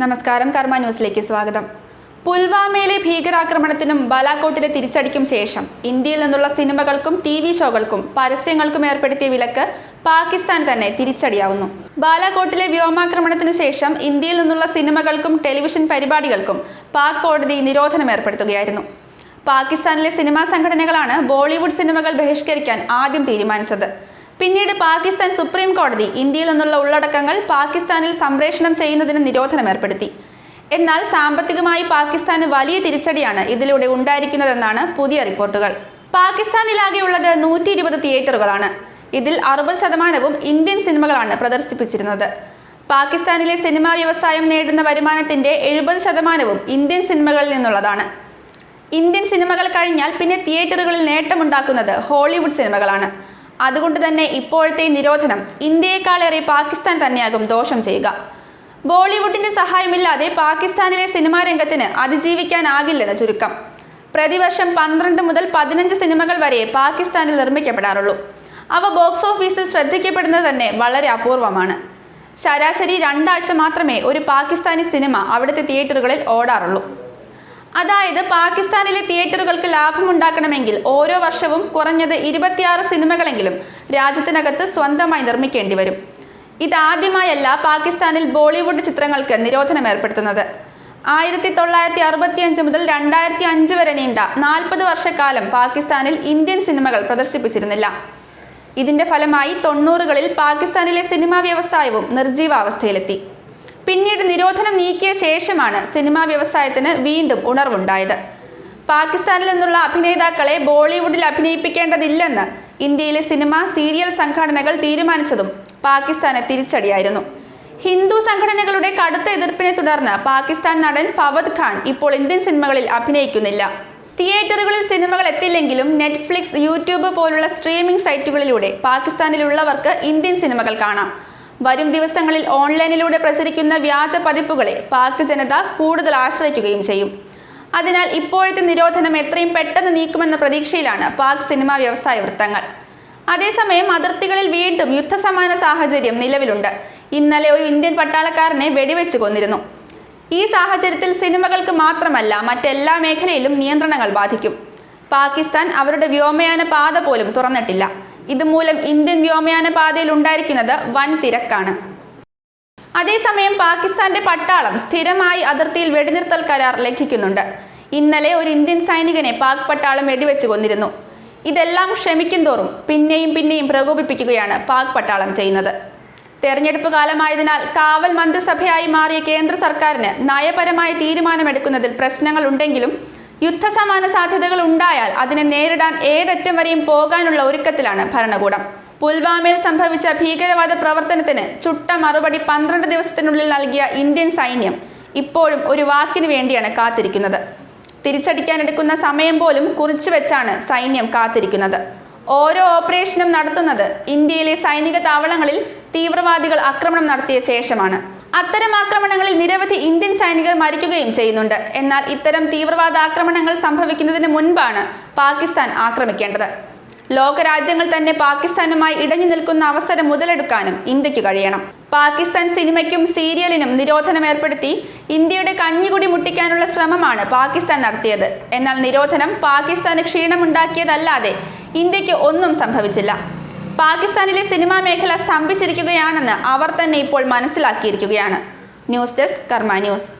നമസ്കാരം കർമ്മ ന്യൂസിലേക്ക് സ്വാഗതം. പുൽവാമയിലെ ഭീകരാക്രമണത്തിനും ബാലാക്കോട്ടിലെ തിരിച്ചടിക്കും ശേഷം ഇന്ത്യയിൽ നിന്നുള്ള സിനിമകൾക്കും ടി വി ഷോകൾക്കും പരസ്യങ്ങൾക്കും ഏർപ്പെടുത്തിയ വിലക്ക് പാകിസ്ഥാൻ തന്നെ തിരിച്ചടിയാവുന്നു. ബാലാക്കോട്ടിലെ വ്യോമാക്രമണത്തിനു ശേഷം ഇന്ത്യയിൽ നിന്നുള്ള സിനിമകൾക്കും ടെലിവിഷൻ പരിപാടികൾക്കും പാക് കോടതി നിരോധനം ഏർപ്പെടുത്തുകയായിരുന്നു. പാകിസ്ഥാനിലെ സിനിമാ സംഘടനകളാണ് ബോളിവുഡ് സിനിമകൾ ബഹിഷ്കരിക്കാൻ ആദ്യം തീരുമാനിച്ചത്. പിന്നീട് പാകിസ്ഥാൻ സുപ്രീം കോടതി ഇന്ത്യയിൽ നിന്നുള്ള ഉള്ളടക്കങ്ങൾ പാകിസ്ഥാനിൽ സംപ്രേഷണം ചെയ്യുന്നതിന് നിരോധനം ഏർപ്പെടുത്തി. എന്നാൽ സാമ്പത്തികമായി പാകിസ്ഥാന് വലിയ തിരിച്ചടിയാണ് ഇതിലൂടെ ഉണ്ടായിരിക്കുന്നതെന്നാണ് പുതിയ റിപ്പോർട്ടുകൾ. പാകിസ്ഥാനിലാകെയുള്ളത് നൂറ്റി ഇരുപത് തിയേറ്ററുകളാണ്. ഇതിൽ അറുപത് ശതമാനവും ഇന്ത്യൻ സിനിമകളാണ് പ്രദർശിപ്പിച്ചിരുന്നത്. പാകിസ്ഥാനിലെ സിനിമാ വ്യവസായം നേടുന്ന വരുമാനത്തിന്റെ എഴുപത് ശതമാനവും ഇന്ത്യൻ സിനിമകളിൽ നിന്നുള്ളതാണ്. ഇന്ത്യൻ സിനിമകൾ കഴിഞ്ഞാൽ പിന്നെ തിയേറ്ററുകളിൽ നേട്ടമുണ്ടാക്കുന്നത് ഹോളിവുഡ് സിനിമകളാണ്. അതുകൊണ്ട് തന്നെ ഇപ്പോഴത്തെ നിരോധനം ഇന്ത്യയെക്കാളേറെ പാകിസ്ഥാൻ തന്നെയാകും ദോഷം ചെയ്യുക. ബോളിവുഡിന്റെ സഹായമില്ലാതെ പാകിസ്ഥാനിലെ സിനിമാ രംഗത്തിന് അതിജീവിക്കാനാകില്ലെന്ന് ചുരുക്കം. പ്രതിവർഷം പന്ത്രണ്ട് മുതൽ പതിനഞ്ച് സിനിമകൾ വരെ പാകിസ്ഥാനിൽ നിർമ്മിക്കപ്പെടാറുള്ളൂ. അവ ബോക്സ് ഓഫീസിൽ ശ്രദ്ധിക്കപ്പെടുന്നത് തന്നെ വളരെ അപൂർവമാണ്. ശരാശരി രണ്ടാഴ്ച മാത്രമേ ഒരു പാകിസ്ഥാനി സിനിമ അവിടുത്തെ തിയേറ്ററുകളിൽ ഓടാറുള്ളൂ. അതായത് പാകിസ്ഥാനിലെ തിയേറ്ററുകൾക്ക് ലാഭമുണ്ടാക്കണമെങ്കിൽ ഓരോ വർഷവും കുറഞ്ഞത് ഇരുപത്തിയാറ് സിനിമകളെങ്കിലും രാജ്യത്തിനകത്ത് സ്വന്തമായി നിർമ്മിക്കേണ്ടി വരും. ഇതാദ്യമായല്ല പാകിസ്ഥാനിൽ ബോളിവുഡ് ചിത്രങ്ങൾക്ക് നിരോധനം ഏർപ്പെടുത്തുന്നത്. ആയിരത്തി തൊള്ളായിരത്തി അറുപത്തി അഞ്ച് മുതൽ രണ്ടായിരത്തി അഞ്ച് വരെ നീണ്ട നാൽപ്പത് വർഷക്കാലം പാകിസ്ഥാനിൽ ഇന്ത്യൻ സിനിമകൾ പ്രദർശിപ്പിച്ചിരുന്നില്ല. ഇതിന്റെ ഫലമായി തൊണ്ണൂറുകളിൽ പാകിസ്ഥാനിലെ സിനിമാ വ്യവസായവും നിർജീവാവസ്ഥയിലെത്തി പിന്നീട് നിരോധനം നീക്കിയ ശേഷമാണ് സിനിമാ വ്യവസായത്തിന് വീണ്ടും ഉണർവുണ്ടായത്. പാകിസ്ഥാനിൽ നിന്നുള്ള അഭിനേതാക്കളെ ബോളിവുഡിൽ അഭിനയിപ്പിക്കേണ്ടതില്ലെന്ന് ഇന്ത്യയിലെ സിനിമ സീരിയൽ സംഘടനകൾ തീരുമാനിച്ചതും പാകിസ്ഥാന് തിരിച്ചടിയായിരുന്നു. ഹിന്ദു സംഘടനകളുടെ കടുത്ത എതിർപ്പിനെ തുടർന്ന് പാകിസ്ഥാൻ നടൻ ഫവദ് ഖാൻ ഇപ്പോൾ ഇന്ത്യൻ സിനിമകളിൽ അഭിനയിക്കുന്നില്ല. തിയേറ്ററുകളിൽ സിനിമകൾ എത്തില്ലെങ്കിലും നെറ്റ്ഫ്ലിക്സ് യൂട്യൂബ് പോലുള്ള സ്ട്രീമിംഗ് സൈറ്റുകളിലൂടെ പാകിസ്ഥാനിലുള്ളവർക്ക് ഇന്ത്യൻ സിനിമകൾ കാണാം. വരും ദിവസങ്ങളിൽ ഓൺലൈനിലൂടെ പ്രസരിക്കുന്ന വ്യാജ പതിപ്പുകളെ പാക് ജനത കൂടുതൽ ആശ്രയിക്കുകയും ചെയ്യും. അതിനാൽ ഇപ്പോഴത്തെ നിരോധനം എത്രയും പെട്ടെന്ന് നീക്കുമെന്ന പ്രതീക്ഷയിലാണ് പാക് സിനിമാ വ്യവസായ വൃത്തങ്ങൾ. അതേസമയം അതിർത്തികളിൽ വീണ്ടും യുദ്ധസമാന സാഹചര്യം നിലവിലുണ്ട്. ഇന്നലെ ഒരു ഇന്ത്യൻ പട്ടാളക്കാരനെ വെടിവെച്ച് കൊന്നിരുന്നു. ഈ സാഹചര്യത്തിൽ സിനിമകൾക്ക് മാത്രമല്ല മറ്റെല്ലാ മേഖലയിലും നിയന്ത്രണങ്ങൾ ബാധിക്കും. പാകിസ്ഥാൻ അവരുടെ വ്യോമയാന പാത പോലും തുറന്നിട്ടില്ല. ഇതുമൂലം ഇന്ത്യൻ വ്യോമയാന പാതയിൽ ഉണ്ടായിരിക്കുന്നത് വൻ തിരക്കാണ്. അതേസമയം പാകിസ്ഥാന്റെ പട്ടാളം സ്ഥിരമായി അതിർത്തിയിൽ വെടിനിർത്തൽ കരാർ ലംഘിക്കുന്നുണ്ട്. ഇന്നലെ ഒരു ഇന്ത്യൻ സൈനികനെ പാക് പട്ടാളം വെടിവെച്ച് കൊന്നിരുന്നു. ഇതെല്ലാം ക്ഷമിക്കും തോറും പിന്നെയും പിന്നെയും പ്രകോപിപ്പിക്കുകയാണ് പാക് പട്ടാളം ചെയ്യുന്നത്. തെരഞ്ഞെടുപ്പ് കാലമായതിനാൽ കാവൽ മന്ത്രിസഭയായി മാറിയ കേന്ദ്ര സർക്കാരിന് നയപരമായ തീരുമാനമെടുക്കുന്നതിൽ പ്രശ്നങ്ങൾ ഉണ്ടെങ്കിലും യുദ്ധസമാന സാധ്യതകൾ ഉണ്ടായാൽ അതിനെ നേരിടാൻ ഏതറ്റം വരെയും പോകാനുള്ള ഒരുക്കത്തിലാണ് ഭരണകൂടം. പുൽവാമയിൽ സംഭവിച്ച ഭീകരവാദ പ്രവർത്തനത്തിന് ചുട്ട മറുപടി പന്ത്രണ്ട് ദിവസത്തിനുള്ളിൽ നൽകിയ ഇന്ത്യൻ സൈന്യം ഇപ്പോഴും ഒരു വാക്കിനു വേണ്ടിയാണ് കാത്തിരിക്കുന്നത്. തിരിച്ചടിക്കാനെടുക്കുന്ന സമയം പോലും കുറിച്ചു വെച്ചാണ് സൈന്യം കാത്തിരിക്കുന്നത്. ഓരോ ഓപ്പറേഷനും നടത്തുന്നത് ഇന്ത്യയിലെ സൈനിക താവളങ്ങളിൽ തീവ്രവാദികൾ ആക്രമണം നടത്തിയ ശേഷമാണ്. അത്തരം ആക്രമണങ്ങളിൽ നിരവധി ഇന്ത്യൻ സൈനികർ മരിക്കുകയും ചെയ്യുന്നുണ്ട്. എന്നാൽ ഇത്തരം തീവ്രവാദ ആക്രമണങ്ങൾ സംഭവിക്കുന്നതിന് മുൻപാണ് പാകിസ്ഥാൻ ആക്രമിക്കേണ്ടത്. ലോകരാജ്യങ്ങൾ തന്നെ പാകിസ്ഥാനുമായി ഇടഞ്ഞു നിൽക്കുന്ന അവസരം മുതലെടുക്കാനും ഇന്ത്യയ്ക്ക് കഴിയണം. പാകിസ്ഥാൻ സിനിമയ്ക്കും സീരിയലിനും നിരോധനം ഏർപ്പെടുത്തി ഇന്ത്യയുടെ കഞ്ഞികുടി മുട്ടിക്കാനുള്ള ശ്രമമാണ് പാകിസ്ഥാൻ നടത്തിയത്. എന്നാൽ നിരോധനം പാകിസ്ഥാന് ക്ഷീണമുണ്ടാക്കിയതല്ലാതെ ഇന്ത്യയ്ക്ക് ഒന്നും സംഭവിച്ചില്ല. പാകിസ്ഥാനിലെ സിനിമാ മേഖല സ്തംഭിച്ചിരിക്കുകയാണെന്ന് അവർ തന്നെ ഇപ്പോൾ മനസ്സിലാക്കിയിരിക്കുകയാണ്. News desk Karma news.